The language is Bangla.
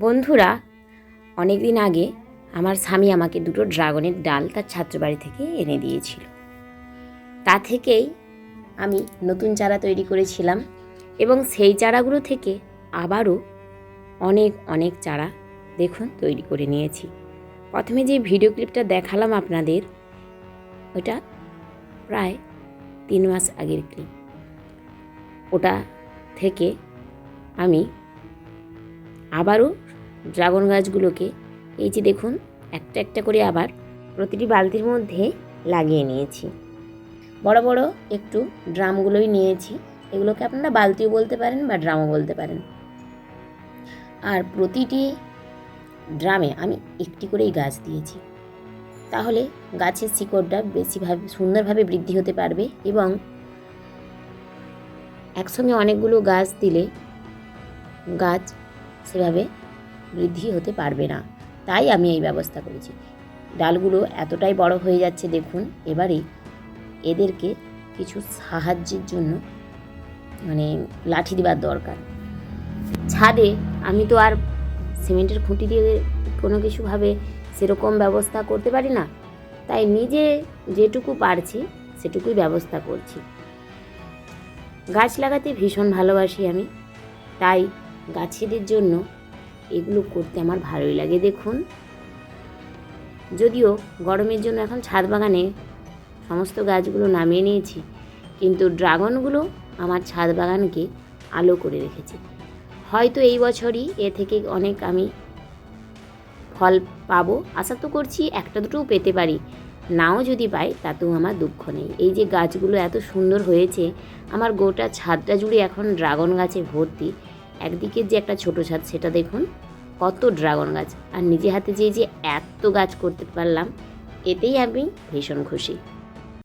বন্ধুরা অনেক দিন আগে আমার স্বামী আমাকে দুটো ড্রাগনের ডাল তার ছাত্রবাড়ি থেকে এনে দিয়েছিল। তা থেকেই আমি নতুন চারা তৈরি করেছিলাম এবং সেই চারাগুলো থেকে আবারও অনেক অনেক চারা দেখুন তৈরি করে নিয়েছি। প্রথমে যে ভিডিও ক্লিপটা দেখালাম আপনাদের, ওটা প্রায় তিন মাস আগের ক্লিপ। ওটা থেকে আমি আবারও ড্রাগন গাছগুলোকে এই যে দেখুন, একটা একটা করে আবার প্রতিটি বালতির মধ্যে লাগিয়ে নিয়েছি। বড় বড় একটু ড্রামগুলোই নিয়েছি। এগুলোকে আপনারা বালতিও বলতে পারেন বা ড্রামও বলতে পারেন। আর প্রতিটি ড্রামে আমি একটি করেই গাছ দিয়েছি। তাহলে গাছের শিকড়টা বেশিভাবে, সুন্দরভাবে বৃদ্ধি হতে পারবে এবং একসঙ্গে অনেকগুলো গাছ দিলে গাছ সেভাবে বৃদ্ধি হতে পারবে না। তাই আমি এই ব্যবস্থা করেছি। ডালগুলো এতটাই বড় হয়ে যাচ্ছে দেখুন, এবারে এদেরকে কিছু সাহায্যের জন্য মানে লাঠি দেবার দরকার। ছাদে আমি তো আর সিমেন্টের খুঁটি দিয়ে কোনো কিছুভাবে সেরকম ব্যবস্থা করতে পারি না। তাই নিজে যেটুকু পারছি, সেটুকুই ব্যবস্থা করছি। গাছ লাগাতে ভীষণ ভালোবাসি আমি। তাই গাছেদের জন্য এগুলো করতে আমার ভালোই লাগে, দেখুন। যদিও গরমের জন্য এখন ছাদ বাগানে সমস্ত গাছগুলো নামিয়ে নিয়েছি, কিন্তু ড্রাগনগুলো আমার ছাদ বাগানকে আলো করে রেখেছে। হয়তো এই বছরই এ থেকে অনেক আমি ফল পাবো, আশা তো করছি একটা দুটোও পেতে পারি। নাও যদি পাই, তাতেও আমার দুঃখ নেই। এই যে গাছগুলো এত সুন্দর হয়েছে, আমার গোটা ছাদটা জুড়ে এখন ড্রাগন গাছে ভর্তি একদিকে যে একটা ছোট ছাদ, সেটা দেখুন, কত ড্রাগন গাছ। আর নিজে হাতে যে যে এত গাছ করতে পারলাম, এতেই আমি ভীষণ খুশি।